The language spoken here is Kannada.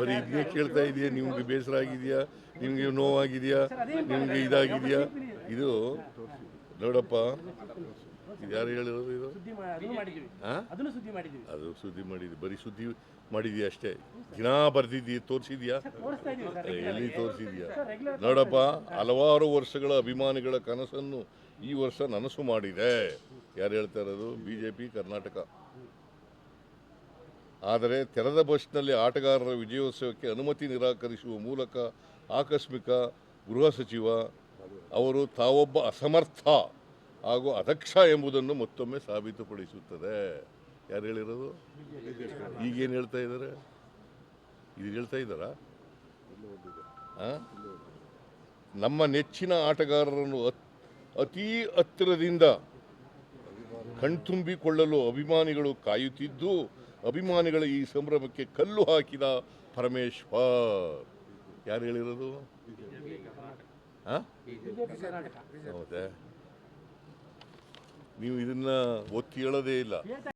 ಬರೀ ಇದನ್ನೇ ಕೇಳ್ತಾ ಇದೆಯಾ? ನಿಮ್ಗೆ ಬೇಸರ ಆಗಿದೆಯಾ? ನಿಮಗೆ ನೋವಾಗಿದೆಯಾ? ನಿಮ್ಗೆ ಇದಾಗಿದೆಯಾ? ಇದು ನೋಡಪ್ಪ ಯಾರು ಹೇಳಿರೋದು ಇದು? ಅದು ಸುದ್ದಿ ಮಾಡಿದ್ವಿ, ಬರೀ ಸುದ್ದಿ ಮಾಡಿದ್ಯಾ ಅಷ್ಟೇ. ದಿನಾ ಬರ್ದಿದ್ದೀ ತೋರಿಸಿದ್ಯಾ ಎಲ್ಲಿ ತೋರಿಸಿದ್ಯಾ ನೋಡಪ್ಪ, ಹಲವಾರು ವರ್ಷಗಳ ಅಭಿಮಾನಿಗಳ ಕನಸನ್ನು ಈ ವರ್ಷ ನನಸು ಮಾಡಿದೆ. ಯಾರು ಹೇಳ್ತಾ ಇರೋದು? B J P Karnataka. ಆದರೆ ತೆರೆದ ಬಸ್ನಲ್ಲಿ ಆಟಗಾರರ ವಿಜಯೋತ್ಸವಕ್ಕೆ ಅನುಮತಿ ನಿರಾಕರಿಸುವ ಮೂಲಕ ಆಕಸ್ಮಿಕ ಗೃಹ ಸಚಿವ ಅವರು ತಾವೊಬ್ಬ ಅಸಮರ್ಥ ಹಾಗೂ ಅದಕ್ಷ ಎಂಬುದನ್ನು ಮತ್ತೊಮ್ಮೆ ಸಾಬೀತುಪಡಿಸುತ್ತದೆ. ಯಾರು ಹೇಳಿರೋದು? ಈಗೇನು ಹೇಳ್ತಾ ಇದ್ದಾರೆ? ಇದು ಹೇಳ್ತಾ ಇದ್ದಾರಾ? ನಮ್ಮ ನೆಚ್ಚಿನ ಆಟಗಾರರನ್ನು ಅತೀ ಹತ್ತಿರದಿಂದ ಕಣ್ತುಂಬಿಕೊಳ್ಳಲು ಅಭಿಮಾನಿಗಳು ಕಾಯುತ್ತಿದ್ದು ಅಭಿಮಾನಿಗಳ ಈ ಸಂಭ್ರಮಕ್ಕೆ ಕಲ್ಲು ಹಾಕಿದ ಪರಮೇಶ್ವರ್ ಯಾರು ಹೇಳಿರೋದು? ಹಾಂ ನೀವು ಇದನ್ನ ಒತ್ತಿ ಹೇಳೋದೇ ಇಲ್ಲ.